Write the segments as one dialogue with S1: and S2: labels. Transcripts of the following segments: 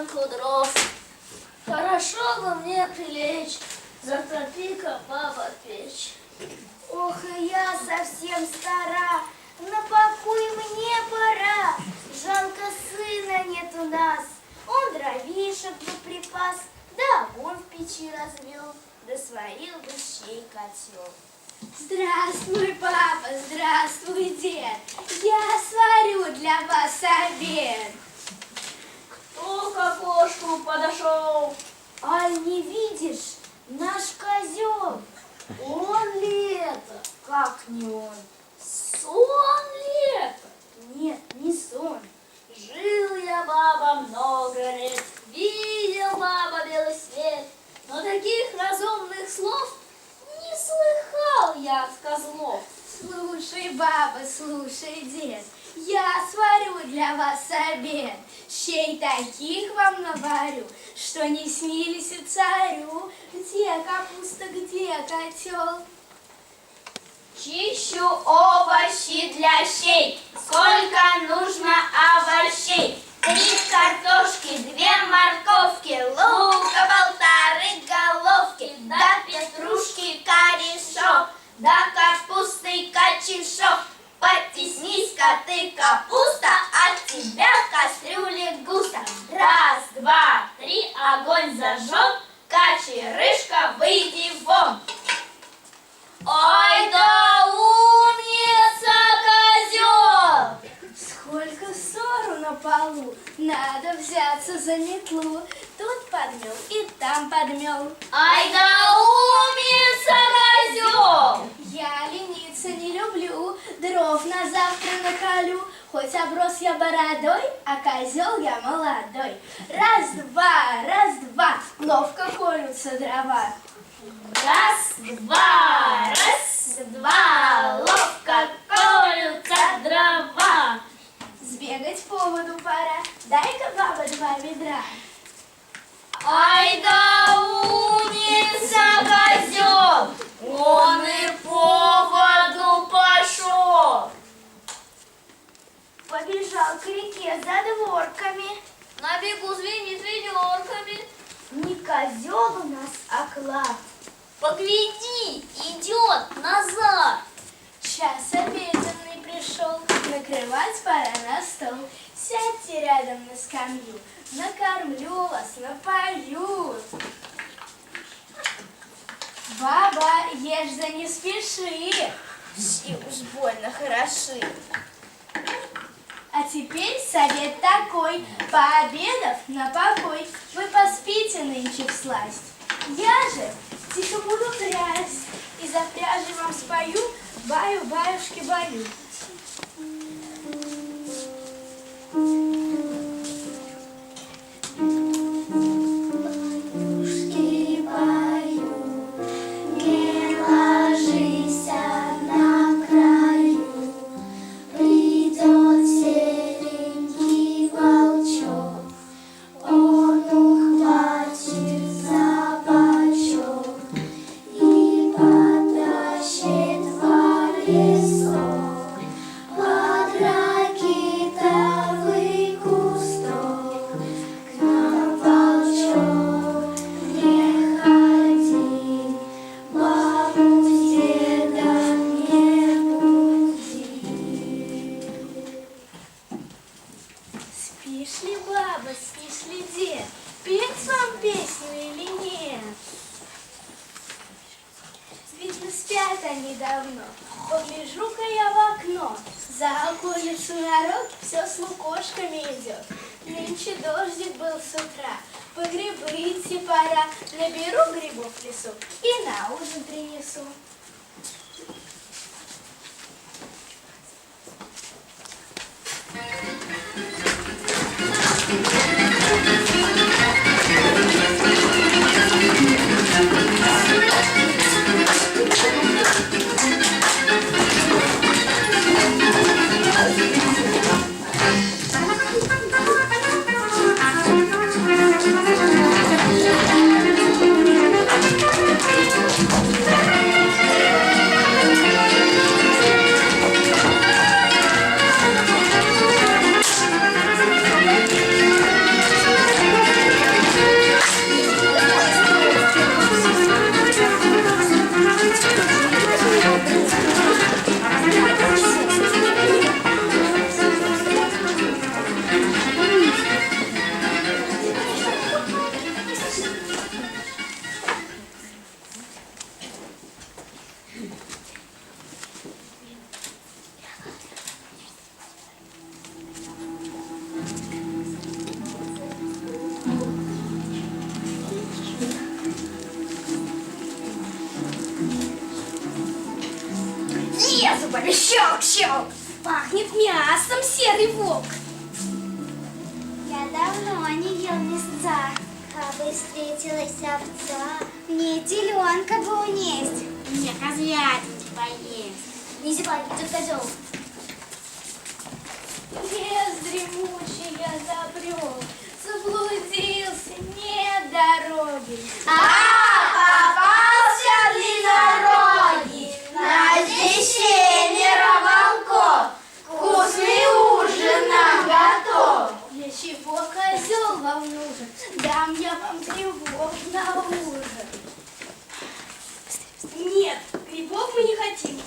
S1: вязанку дров. Хорошо бы мне прилечь, затопи-ка баба печь.
S2: Ох, и я совсем стара, на покой мне пора. Жалко сына нет у нас, он дровишек бы припас, да огонь в печи развел, да сварил бы щей котел. Здравствуй, папа, здравствуй, дед, я сварю для вас обед.
S1: Кто к окошку подошел?
S2: Ай, не видишь, наш козел,
S1: Он ли это?
S2: как не он?
S1: Сон ли это?
S2: Нет, не сон.
S1: Жил я, баба, много лет, видел, баба, белый свет, но таких разумных слов не слыхал я от козлов.
S2: Слушай, баба, слушай, дед, я сварю для вас обед. Щей наварю, что не снились и царю. Где капуста, где котел?
S3: Чищу овощи для щей. Сколько нужно овощей? Три картошки, две морковки, лука полторы головки, да петрушки корешок, да капусты качешок. Потеснись-ка ты, капуста, от тебя кастрюли густо. Раз, два, три, огонь зажег, качерышка, выйди вон. Ой, да умница, козел!
S2: Сколько ссору на полу, надо взяться за метлу. Тут подмел и там подмел.
S3: Ай, да умница, козел!
S2: Я лениться не люблю, дров на завтра наколю. Хоть оброс я бородой, а козел я молодой. Раз-два, раз-два, ловко колются дрова.
S3: Раз, два, раз, два, ловко колются дрова.
S2: Сбегать по воду пора, дай-ка, баба, два ведра.
S3: Ай, да умница, козел! Он и по воду пошел.
S2: Побежал к реке за дворками.
S1: На бегу звенит ведерками.
S2: Не козел у нас, а клад.
S1: Погляди, идет назад.
S2: Час обеденный пришел, накрывать пора на стол. Сядьте рядом на скамью, накормлю вас, напою. Баба, ешь да не спеши, и уж больно хороши. Теперь совет такой, пообедав на покой, вы поспите нынче всласть. Я же тихо буду трясть, и за пряжей вам спою, баю-баюшки баю. Баюшки ужин
S4: ел мясца, а бы встретилась овца. Мне теленка бы унесть.
S3: Мне козлятинки поесть.
S4: Не зевай, тут козел.
S2: Лес дремучий я забрел, заблудился, нет дороги.
S3: попался длиннорогий, на десене волков. Вкусный ужин нам готов.
S2: Для чего вам нужен? Дам я вам грибов на ужин. Нет, грибов мы не хотим.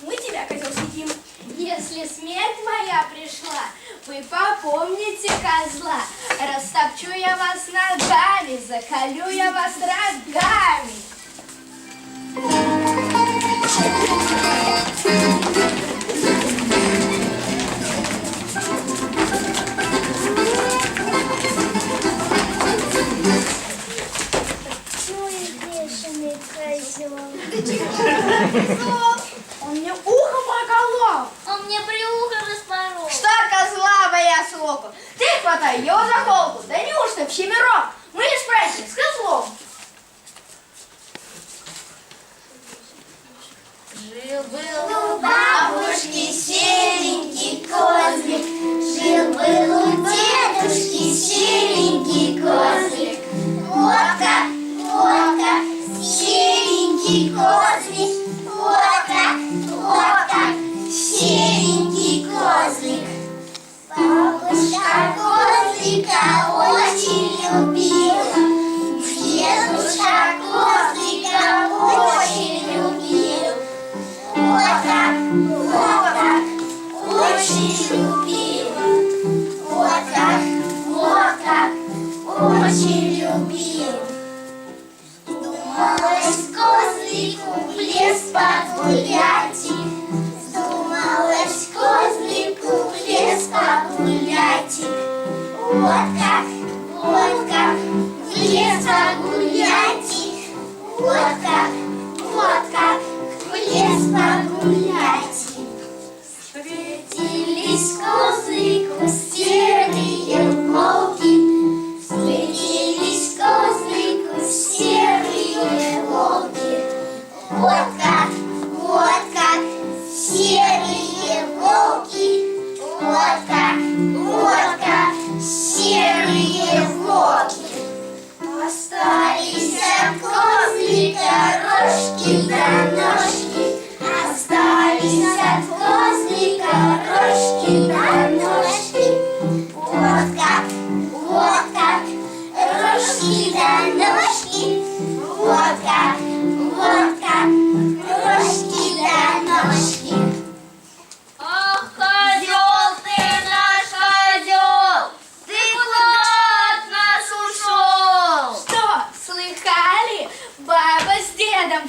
S2: Мы тебя, козел, съедим. Если смерть моя пришла, вы попомните козла. Растопчу я вас ногами, заколю я вас рогами.
S4: У бабушки очень любил. Вот так, вот так, очень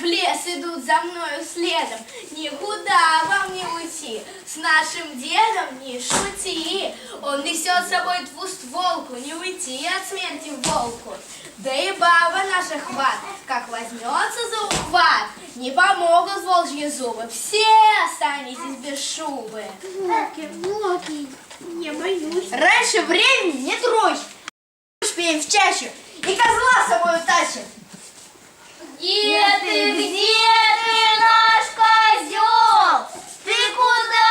S4: в лес
S2: идут за мною следом. Никуда вам не уйти, с нашим дедом не шути. Он несет с собой двустволку, не уйти от смерти волку. Да и баба наша хват, как возьмется за ухват, не помогут волчьи зубы, все останетесь без шубы.
S3: Раньше времени не трожь. Успеем в чащу и козла с собой утащим.
S2: Где ты, где ты, наш козел? Ты куда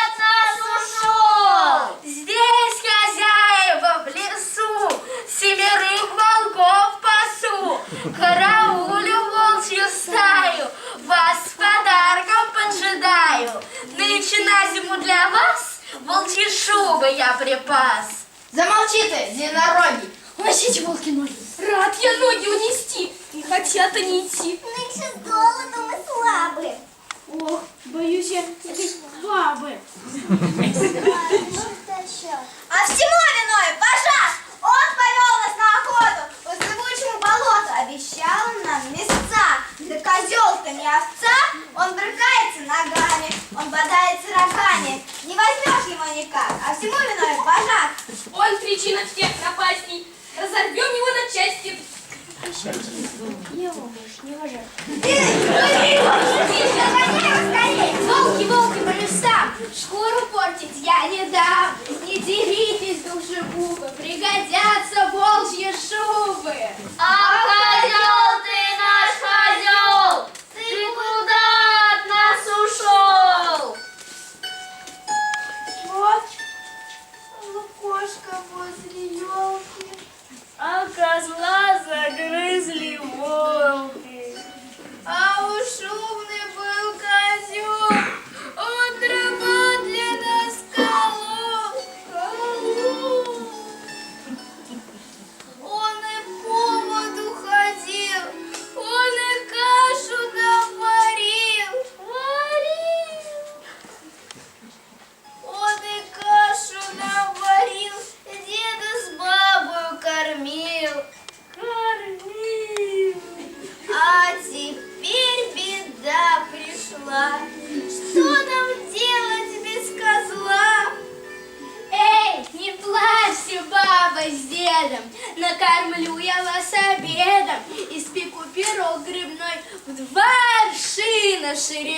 S2: от нас ушел? Здесь хозяева в лесу, семерых волков пасу. Караулю волчью стаю, вас с подарком поджидаю. Нынче на зиму для вас волчьи шубы я припас.
S3: Замолчи ты,
S2: Уносите волки ноги. Рад я ноги унести. Не хотят они идти.
S4: Нынче с голоду мы слабы.
S2: Ох, боюсь я этой бабы.
S4: А всему виной пожар! Он повел нас на охоту по зыбучему болоту, обещал нам места. Да козел-то не овца, он брыкается ногами, он бодается рогами. Не возьмешь его никак, а всему виной пожар.
S2: Он причина всех напастей. Разорвем его на части.
S4: Ты,
S2: Волки, волки по местам, шкуру портить я не дам. Не деритесь, душегубы, пригодятся волчьи шубы.
S1: А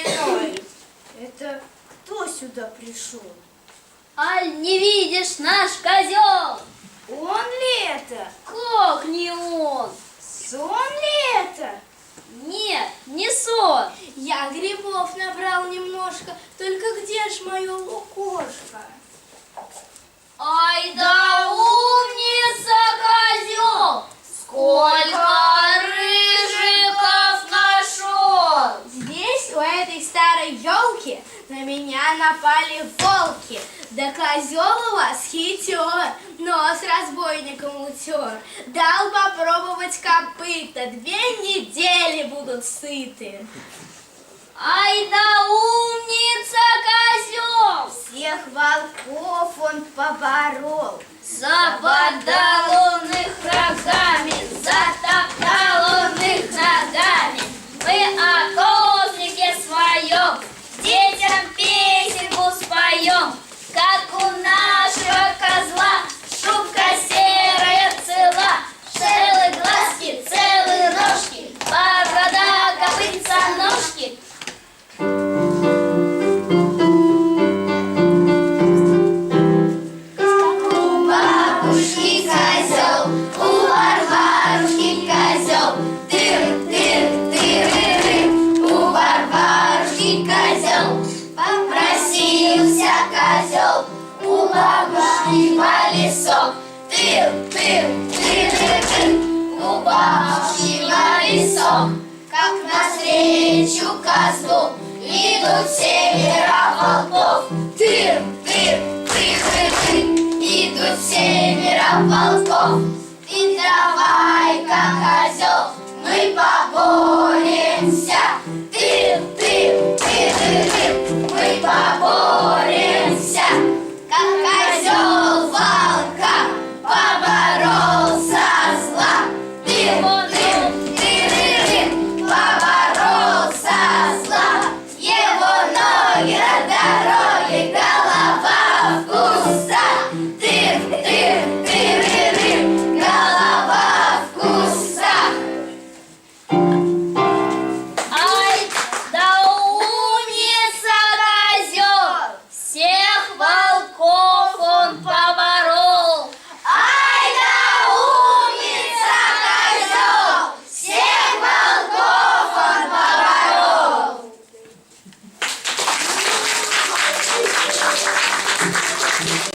S2: шириной. Это кто сюда пришел?
S1: Аль, не видишь наш козел?
S2: Он ли это?
S1: Как не он?
S2: Сон ли это?
S1: Нет, не сон.
S2: Я грибов набрал немножко, только где ж мое лукошко?
S1: Ай да умница козел! Сколько рыжиков нашел!
S2: Здесь, у этой старой елки, на меня напали волки. Да козел у вас хитер, нос разбойником утер. Дал попробовать копыта, две недели будут сыты.
S1: Ай да умница козел!
S2: Всех волков он поборол.
S1: Забодал он их рогами, затоптал он их ногами.
S2: Лесок, тыр, тыр, тыры-ры. У бабушки в лесок, как навстречу козлу идут семеро волков, тыр, тыр, тыры-ры. Идут семеро волков,